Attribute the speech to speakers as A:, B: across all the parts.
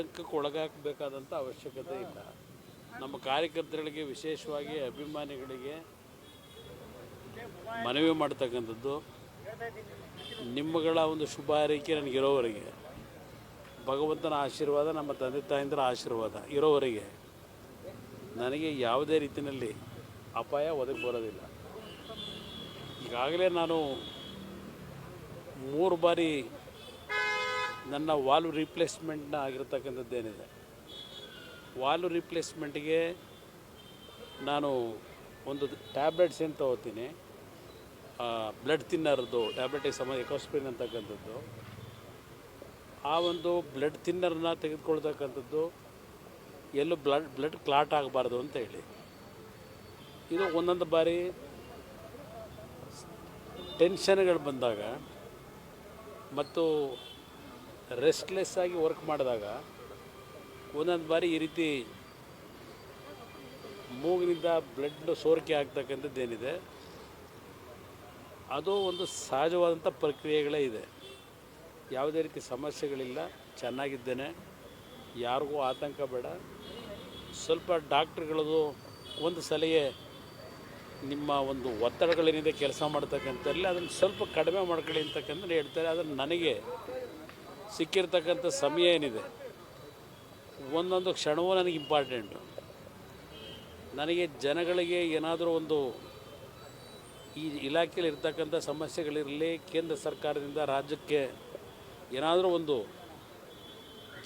A: ಆತಂಕಕ್ಕೆ ಒಳಗಾಗಬೇಕಾದಂಥ ಅವಶ್ಯಕತೆ ಇಲ್ಲ. ನಮ್ಮ ಕಾರ್ಯಕರ್ತರಿಗೆ, ವಿಶೇಷವಾಗಿ ಅಭಿಮಾನಿಗಳಿಗೆ ಮನವಿ ಮಾಡ್ತಕ್ಕಂಥದ್ದು ನಿಮ್ಮಗಳ ಒಂದು ಶುಭ ಹಾರೈಕೆ ನನಗಿರೋವರೆಗೆ. ಭಗವಂತನ ಆಶೀರ್ವಾದ, ನಮ್ಮ ತಂದೆ ತಾಯಿಂದರ ಆಶೀರ್ವಾದ ಇರೋವರೆಗೆ. ನನಗೆ ಯಾವುದೇ ರೀತಿಯಲ್ಲಿ ಅಪಾಯ ಒದಗಿ ಬರೋದಿಲ್ಲ. ಈಗಾಗಲೇ ನಾನು ಮೂರು ಬಾರಿ ನನ್ನ ವಾಲ್ವ್ ರೀಪ್ಲೇಸ್ಮೆಂಟ್ನ ಆಗಿರ್ತಕ್ಕಂಥದ್ದೇನಿದೆ ವಾಲ್ವ್ ರೀಪ್ಲೇಸ್ಮೆಂಟ್ಗೆ ನಾನು ಒಂದು ಟ್ಯಾಬ್ಲೆಟ್ಸ್ ಏನು ತಗೋತೀನಿ? ಬ್ಲಡ್ ತಿನ್ನರ್ದು ಟ್ಯಾಬ್ಲೆಟಿಗೆ ಸಮ ಎಕೋಸ್ಪ್ರಿನ್ ಅಂತಕ್ಕಂಥದ್ದು. ಆ ಒಂದು ಬ್ಲಡ್ ತಿನ್ನರ್ನ ತೆಗೆದುಕೊಳ್ತಕ್ಕಂಥದ್ದು ಎಲ್ಲೂ ಬ್ಲಡ್ ಬ್ಲಡ್ ಕ್ಲಾಟ್ ಆಗಬಾರ್ದು ಅಂತ ಹೇಳಿ. ಇದು ಒಂದೊಂದು ಬಾರಿ ಟೆನ್ಷನ್ಗಳು ಬಂದಾಗ ಮತ್ತು ರೆಸ್ಟ್ಲೆಸ್ ಆಗಿ ವರ್ಕ್ ಮಾಡಿದಾಗ ಒಂದೊಂದು ಬಾರಿ ಈ ರೀತಿ ಮೂಗಿನಿಂದ ಬ್ಲಡ್ ಸೋರಿಕೆ ಆಗ್ತಕ್ಕಂಥದ್ದೇನಿದೆ ಅದು ಒಂದು ಸಹಜವಾದಂಥ ಪ್ರಕ್ರಿಯೆಗಳೇ ಇದೆ. ಯಾವುದೇ ರೀತಿ ಸಮಸ್ಯೆಗಳಿಲ್ಲ, ಚೆನ್ನಾಗಿದ್ದೇನೆ, ಯಾರಿಗೂ ಆತಂಕ ಬೇಡ. ಸ್ವಲ್ಪ ಡಾಕ್ಟ್ರುಗಳದು ಒಂದು ಸಲಹೆ ನಿಮ್ಮ ಒಂದು ಒತ್ತಡಗಳೇನಿದೆ ಕೆಲಸ ಮಾಡ್ತಕ್ಕಂಥಲ್ಲಿ ಅದನ್ನು ಸ್ವಲ್ಪ ಕಡಿಮೆ ಮಾಡ್ಕೊಳ್ಳಿ ಅಂತಕ್ಕಂಥ ಹೇಳ್ತಾರೆ. ಆದರೆ ನನಗೆ ಸಿಕ್ಕಿರ್ತಕ್ಕಂಥ ಸಮಯ ಏನಿದೆ? ಒಂದೊಂದು ಕ್ಷಣವೂ ನನಗೆ ಇಂಪಾರ್ಟೆಂಟು ನನಗೆ ಜನಗಳಿಗೆ ಏನಾದರೂ ಒಂದು ಈ ಇಲಾಖೆಯಲ್ಲಿ ಇರ್ತಕ್ಕಂಥ ಸಮಸ್ಯೆಗಳಿರಲಿ, ಕೇಂದ್ರ ಸರ್ಕಾರದಿಂದ ರಾಜ್ಯಕ್ಕೆ ಏನಾದರೂ ಒಂದು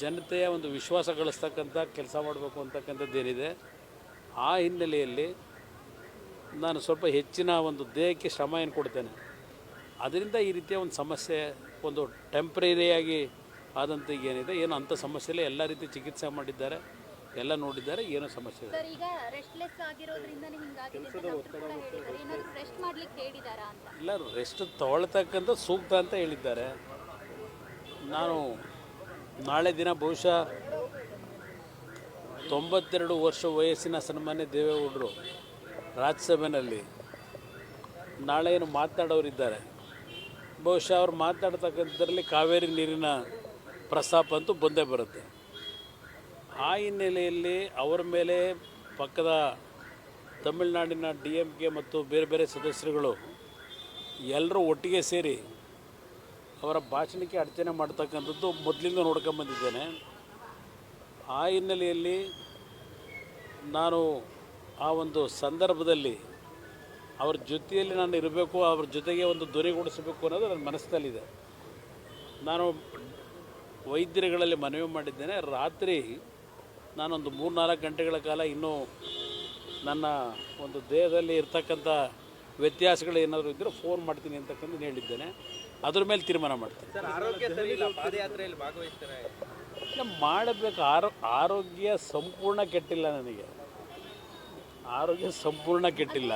A: ಜನತೆಯ ಒಂದು ವಿಶ್ವಾಸ ಗಳಿಸ್ತಕ್ಕಂಥ ಕೆಲಸ ಮಾಡಬೇಕು ಅಂತಕ್ಕಂಥದ್ದೇನಿದೆ ಆ ಹಿನ್ನೆಲೆಯಲ್ಲಿ ನಾನು ಸ್ವಲ್ಪ ಹೆಚ್ಚಿನ ಒಂದು ದೇಹಕ್ಕೆ ಶ್ರಮ ಏನು ಕೊಡ್ತೇನೆ? ಅದರಿಂದ ಈ ರೀತಿಯ ಒಂದು ಸಮಸ್ಯೆ ಒಂದು ಟೆಂಪ್ರರಿಯಾಗಿ ಆದಂಥ ಏನಿದೆ ಏನು ಅಂಥ ಸಮಸ್ಯೆ ಇಲ್ಲ ಎಲ್ಲ ರೀತಿ ಚಿಕಿತ್ಸೆ ಮಾಡಿದ್ದಾರೆ ಎಲ್ಲ ನೋಡಿದ್ದಾರೆ ಏನು ಸಮಸ್ಯೆ ಇಲ್ಲ.
B: ಸರ್ ಈಗ ರೆಸ್ಟ್ಲೆಸ್ ಆಗಿರೋದ್ರಿಂದ ಹಿಂಗಾಗಿದೆ ಅಂತ ಡಾಕ್ಟರ್ ಕೂಡ ರೆಸ್ಟ್ ಮಾಡ್ಲಿಕ್ಕೆ ಹೇಳಿದಾರಾ ಅಂತ?
A: ಇಲ್ಲ ರೆಸ್ಟ್ ತಗೊಳ್ತಕ್ಕಂಥ ಸೂಕ್ತ ಅಂತ ಹೇಳಿದ್ದಾರೆ. ನಾನು ನಾಳೆ ದಿನ ಬಹುಶಃ ತೊಂಬತ್ತೆರಡು ವರ್ಷ ವಯಸ್ಸಿನ ಸನ್ಮಾನ್ಯ ದೇವೇಗೌಡರು ರಾಜ್ಯಸಭೆಯಲ್ಲಿ ನಾಳೆ ಏನು ಮಾತನಾಡೋರಿದ್ದಾರೆ. ಬಹುಶಃ ಅವ್ರು ಮಾತಾಡ್ತಕ್ಕಂಥದ್ರಲ್ಲಿ ಕಾವೇರಿ ನೀರಿನ ಪ್ರಸ್ತಾಪ ಅಂತೂ ಬಂದೇ ಬರುತ್ತೆ. ಆ ಹಿನ್ನೆಲೆಯಲ್ಲಿ ಅವರ ಮೇಲೆ ಪಕ್ಕದ ತಮಿಳುನಾಡಿನ ಡಿ ಎಂ ಕೆ ಮತ್ತು ಬೇರೆ ಬೇರೆ ಸದಸ್ಯರುಗಳು ಎಲ್ಲರೂ ಒಟ್ಟಿಗೆ ಸೇರಿ ಅವರ ಭಾಷಣಕ್ಕೆ ಅಡಚಣೆ ಮಾಡ್ತಕ್ಕಂಥದ್ದು ಮೊದಲಿಂದ ನೋಡ್ಕೊಂಬಂದಿದ್ದೇನೆ ಆ ಹಿನ್ನೆಲೆಯಲ್ಲಿ ನಾನು ಆ ಒಂದು ಸಂದರ್ಭದಲ್ಲಿ ಅವ್ರ ಜೊತೆಯಲ್ಲಿ ನಾನು ಇರಬೇಕು ಅವ್ರ ಜೊತೆಗೆ ಒಂದು ಧ್ವನಿಗೂಡಿಸಬೇಕು ಅನ್ನೋದು ನನ್ನ ಮನಸ್ಸಲ್ಲಿದೆ. ನಾನು ವೈದ್ಯರುಗಳಲ್ಲಿ ಮನವಿ ಮಾಡಿದ್ದೇನೆ ರಾತ್ರಿ ನಾನೊಂದು ಮೂರು ನಾಲ್ಕು ಗಂಟೆಗಳ ಕಾಲ ಇನ್ನೂ ನನ್ನ ಒಂದು ದೇಹದಲ್ಲಿ ಇರ್ತಕ್ಕಂಥ ವ್ಯತ್ಯಾಸಗಳು ಏನಾದರೂ ಇದ್ದರೆ ಫೋನ್ ಮಾಡ್ತೀನಿ ಅಂತಕ್ಕಂಥ ಹೇಳಿದ್ದೇನೆ. ಅದ್ರ ಮೇಲೆ ತೀರ್ಮಾನ ಮಾಡ್ತೀನಿ. ಮಾಡಬೇಕು. ಆರೋ ಆರೋಗ್ಯ ಸಂಪೂರ್ಣ ಕೆಟ್ಟಿಲ್ಲ ನನಗೆ. ಆರೋಗ್ಯ ಸಂಪೂರ್ಣ ಕೆಟ್ಟಿಲ್ಲ.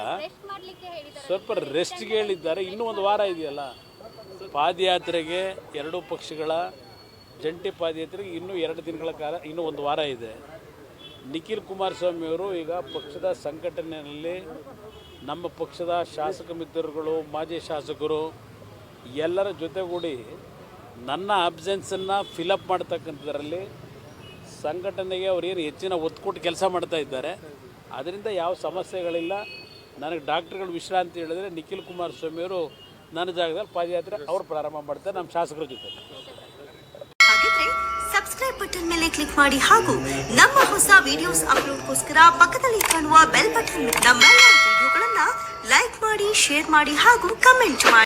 A: ಸ್ವಲ್ಪ ರೆಸ್ಟ್ಗೆ ಹೇಳಿದ್ದಾರೆ. ಇನ್ನೂ ಒಂದು ವಾರ ಇದೆಯಲ್ಲ? ಪಾದಯಾತ್ರೆಗೆ ಎರಡೂ ಪಕ್ಷಗಳ ಜಂಟಿ ಪಾದಯಾತ್ರೆಗೆ ಇನ್ನೂ ಎರಡು ದಿನಗಳ ಕಾಲ, ಇನ್ನೂ ಒಂದು ವಾರ ಇದೆ. ನಿಖಿಲ್ ಕುಮಾರಸ್ವಾಮಿ ಅವರು ಈಗ ಪಕ್ಷದ ಸಂಘಟನೆಯಲ್ಲಿ ನಮ್ಮ ಪಕ್ಷದ ಶಾಸಕ ಮಿತ್ರರುಗಳು, ಮಾಜಿ ಶಾಸಕರು ಎಲ್ಲರ ಜೊತೆಗೂಡಿ ನನ್ನ ಅಬ್ಸೆನ್ಸನ್ನು ಫಿಲಪ್ ಮಾಡ್ತಕ್ಕಂಥದ್ರಲ್ಲಿ ಸಂಘಟನೆಗೆ ಅವ್ರೇನು ಹೆಚ್ಚಿನ ಒತ್ತು ಕೊಟ್ಟು ಕೆಲಸ ಮಾಡ್ತಾ ಇದ್ದಾರೆ. ಅದರಿಂದ ಯಾವ ಸಮಸ್ಯೆಗಳಿಲ್ಲ. ನನಗೆ ಡಾಕ್ಟ್ರುಗಳು ವಿಶ್ರಾಂತಿ ಹೇಳಿದ್ರೆ ನಿಖಿಲ್ ಕುಮಾರಸ್ವಾಮಿಯವರು ನನ್ನ ಜಾಗದಲ್ಲಿ ಪಾದಯಾತ್ರೆ ಅವರು ಪ್ರಾರಂಭ ಮಾಡ್ತಾರೆ, ನಮ್ಮ ಶಾಸಕರ ಜೊತೆ.
C: ಸಬ್ಸ್ಕ್ರೈಬ್ ಬಟನ್ ಮೇಲೆ ಕ್ಲಿಕ್ ಮಾಡಿ ಹಾಗೂ ನಮ್ಮ ಹೊಸ ವಿಡಿಯೋಸ್ ಅಪ್ಲೋಡ್ಗೋಸ್ಕರ ಪಕ್ಕದಲ್ಲಿ ಕಾಣುವ ಬೆಲ್ ಬಟನ್ ನಮ್ಮ ವಿಡಿಯೋಗಳನ್ನ ಲೈಕ್ ಮಾಡಿ ಶೇರ್ ಮಾಡಿ ಹಾಗೂ ಕಮೆಂಟ್ ಮಾಡಿ.